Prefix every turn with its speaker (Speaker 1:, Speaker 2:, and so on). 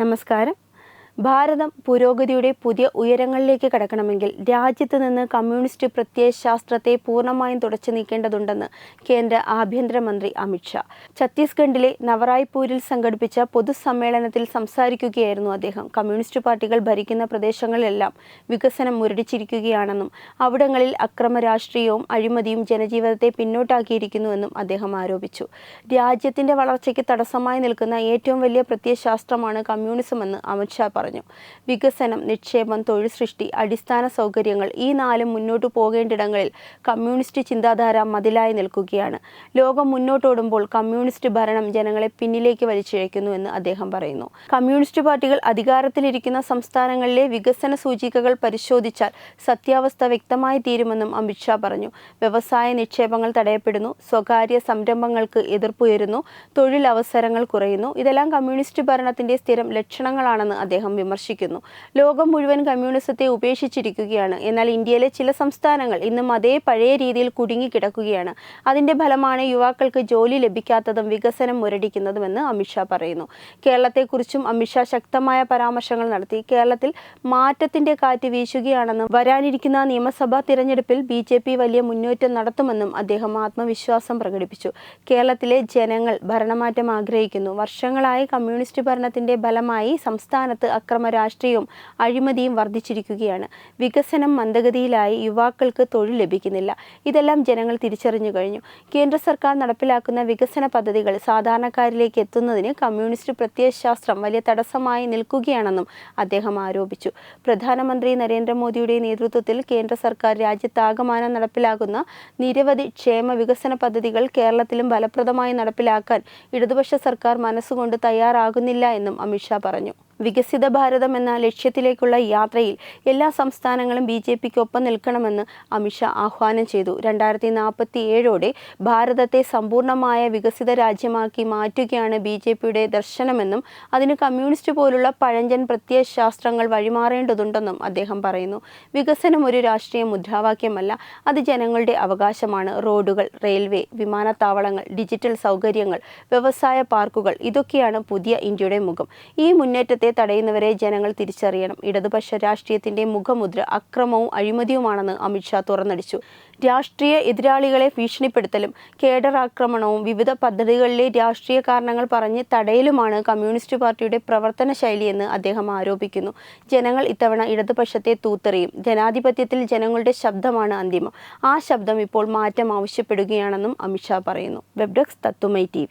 Speaker 1: നമസ്കാരം. ഭാരതം പുരോഗതിയുടെ പുതിയ ഉയരങ്ങളിലേക്ക് കടക്കണമെങ്കിൽ രാജ്യത്ത് നിന്ന് കമ്മ്യൂണിസ്റ്റ് പ്രത്യയശാസ്ത്രത്തെ പൂർണമായും തുടച്ചു നീക്കേണ്ടതുണ്ടെന്ന് കേന്ദ്ര ആഭ്യന്തരമന്ത്രി അമിത്ഷാ ഛത്തീസ്ഗഡിലെ നവറായ്പൂരിൽ സംഘടിപ്പിച്ച പൊതുസമ്മേളനത്തിൽ സംസാരിക്കുകയായിരുന്നു അദ്ദേഹം. കമ്മ്യൂണിസ്റ്റ് പാർട്ടികൾ ഭരിക്കുന്ന പ്രദേശങ്ങളിലെല്ലാം വികസനം മുരടിച്ചിരിക്കുകയാണെന്നും അവിടങ്ങളിൽ അക്രമ രാഷ്ട്രീയവും അഴിമതിയും ജനജീവിതത്തെ പിന്നോട്ടാക്കിയിരിക്കുന്നുവെന്നും അദ്ദേഹം ആരോപിച്ചു. രാജ്യത്തിന്റെ വളർച്ചയ്ക്ക് തടസ്സമായി നിൽക്കുന്ന ഏറ്റവും വലിയ പ്രത്യയശാസ്ത്രമാണ് കമ്മ്യൂണിസമെന്ന് അമിത്ഷാ പറഞ്ഞു വികസനം നിക്ഷേപം തൊഴിൽ സൃഷ്ടി അടിസ്ഥാന സൗകര്യങ്ങൾ ഈ നാലും മുന്നോട്ടു പോകേണ്ടിടങ്ങളിൽ കമ്മ്യൂണിസ്റ്റ് ചിന്താധാര മതിലായി നിൽക്കുകയാണ്. ലോകം മുന്നോട്ടോടുമ്പോൾ കമ്മ്യൂണിസ്റ്റ് ഭരണം ജനങ്ങളെ പിന്നിലേക്ക് വലിച്ചിഴയ്ക്കുന്നുവെന്ന് അദ്ദേഹം പറയുന്നു. കമ്മ്യൂണിസ്റ്റ് പാർട്ടികൾ അധികാരത്തിലിരിക്കുന്ന സംസ്ഥാനങ്ങളിലെ വികസന സൂചികകൾ പരിശോധിച്ചാൽ സത്യാവസ്ഥ വ്യക്തമായി തീരുമെന്നും അമിത്ഷാ പറഞ്ഞു. വ്യവസായ നിക്ഷേപങ്ങൾ തടയപ്പെടുന്നു സ്വകാര്യ സംരംഭങ്ങൾക്ക് എതിർപ്പുയരുന്നു തൊഴിലവസരങ്ങൾ കുറയുന്നു. ഇതെല്ലാം കമ്മ്യൂണിസ്റ്റ് ഭരണത്തിന്റെ സ്ഥിരം ലക്ഷണങ്ങളാണെന്ന് അദ്ദേഹം വിമർശിക്കുന്നു. ലോകം മുഴുവൻ കമ്മ്യൂണിസത്തെ ഉപേക്ഷിച്ചിരിക്കുകയാണ്. എന്നാൽ ഇന്ത്യയിലെ ചില സംസ്ഥാനങ്ങൾ ഇന്നും അതേ പഴയ രീതിയിൽ കുടുങ്ങിക്കിടക്കുകയാണ്. അതിന്റെ ഫലമാണ് യുവാക്കൾക്ക് ജോലി ലഭിക്കാത്തതും വികസനം മുരടിക്കുന്നതുമെന്ന് അമിത്ഷാ പറയുന്നു. കേരളത്തെക്കുറിച്ചും അമിത്ഷാ ശക്തമായ പരാമർശങ്ങൾ നടത്തി. കേരളത്തിൽ മാറ്റത്തിന്റെ കാറ്റ് വീശുകയാണെന്നും വരാനിരിക്കുന്ന നിയമസഭാ തിരഞ്ഞെടുപ്പിൽ ബി ജെ പി വലിയ മുന്നേറ്റം നടത്തുമെന്നും അദ്ദേഹം ആത്മവിശ്വാസം പ്രകടിപ്പിച്ചു. കേരളത്തിലെ ജനങ്ങൾ ഭരണമാറ്റം ആഗ്രഹിക്കുന്നു. വർഷങ്ങളായി കമ്മ്യൂണിസ്റ്റ് ഭരണത്തിന്റെ ഫലമായി സംസ്ഥാനത്ത് അക്രമ രാഷ്ട്രീയവും അഴിമതിയും വർദ്ധിച്ചിരിക്കുകയാണ്. വികസനം മന്ദഗതിയിലായി യുവാക്കൾക്ക് തൊഴിൽ ലഭിക്കുന്നില്ല. ഇതെല്ലാം ജനങ്ങൾ തിരിച്ചറിഞ്ഞു കഴിഞ്ഞു. കേന്ദ്ര സർക്കാർ നടപ്പിലാക്കുന്ന വികസന പദ്ധതികൾ സാധാരണക്കാരിലേക്ക് എത്തുന്നതിന് കമ്മ്യൂണിസ്റ്റ് പ്രത്യയശാസ്ത്രം വലിയ തടസ്സമായി നിൽക്കുകയാണെന്നും അദ്ദേഹം ആരോപിച്ചു. പ്രധാനമന്ത്രി നരേന്ദ്രമോദിയുടെ നേതൃത്വത്തിൽ കേന്ദ്ര സർക്കാർ രാജ്യത്താകമാനം നടപ്പിലാക്കുന്ന നിരവധി ക്ഷേമ വികസന പദ്ധതികൾ കേരളത്തിലും ഫലപ്രദമായി നടപ്പിലാക്കാൻ ഇടതുപക്ഷ സർക്കാർ മനസ്സുകൊണ്ട് തയ്യാറാകുന്നില്ല എന്നും അമിത്ഷാ പറഞ്ഞു. വികസിത ഭാരതം എന്ന ലക്ഷ്യത്തിലേക്കുള്ള യാത്രയിൽ എല്ലാ സംസ്ഥാനങ്ങളും ബി ജെ പിക്കൊപ്പം നിൽക്കണമെന്ന് അമിത്ഷാ ആഹ്വാനം ചെയ്തു. രണ്ടായിരത്തി നാൽപ്പത്തി ഏഴോടെ ഭാരതത്തെ സമ്പൂർണമായ വികസിത രാജ്യമാക്കി മാറ്റുകയാണ് ബി ജെ പിയുടെ ദർശനമെന്നും അതിന് കമ്മ്യൂണിസ്റ്റ് പോലുള്ള പഴഞ്ചൻ പ്രത്യയശാസ്ത്രങ്ങൾ വഴിമാറേണ്ടതുണ്ടെന്നും അദ്ദേഹം പറയുന്നു. വികസനം ഒരു രാഷ്ട്രീയ മുദ്രാവാക്യമല്ല അത് ജനങ്ങളുടെ അവകാശമാണ്. റോഡുകൾ റെയിൽവേ വിമാനത്താവളങ്ങൾ ഡിജിറ്റൽ സൗകര്യങ്ങൾ വ്യവസായ പാർക്കുകൾ ഇതൊക്കെയാണ് പുതിയ ഇന്ത്യയുടെ മുഖം. ഈ മുന്നേറ്റത്തെ തടയുന്നവരെ ജനങ്ങൾ തിരിച്ചറിയണം. ഇടതുപക്ഷ രാഷ്ട്രീയത്തിന്റെ മുഖമുദ്ര അക്രമവും അഴിമതിയുമാണെന്ന് അമിത്ഷാ തുറന്നടിച്ചു. രാഷ്ട്രീയ എതിരാളികളെ ഭീഷണിപ്പെടുത്തലും കേഡർ ആക്രമണവും വിവിധ പദ്ധതികളിലെ രാഷ്ട്രീയ കാരണങ്ങൾ പറഞ്ഞ് തടയലുമാണ് കമ്മ്യൂണിസ്റ്റ് പാർട്ടിയുടെ പ്രവർത്തന ശൈലിയെന്ന് അദ്ദേഹം ആരോപിക്കുന്നു. ജനങ്ങൾ ഇത്തവണ ഇടതുപക്ഷത്തെ തൂത്തെറിയും. ജനാധിപത്യത്തിൽ ജനങ്ങളുടെ ശബ്ദമാണ് അന്തിമം. ആ ശബ്ദം ഇപ്പോൾ മാറ്റം ആവശ്യപ്പെടുകയാണെന്നും അമിത്ഷാ പറയുന്നു. വെബ്ഡെക്സ് തത്തുമൈ ടി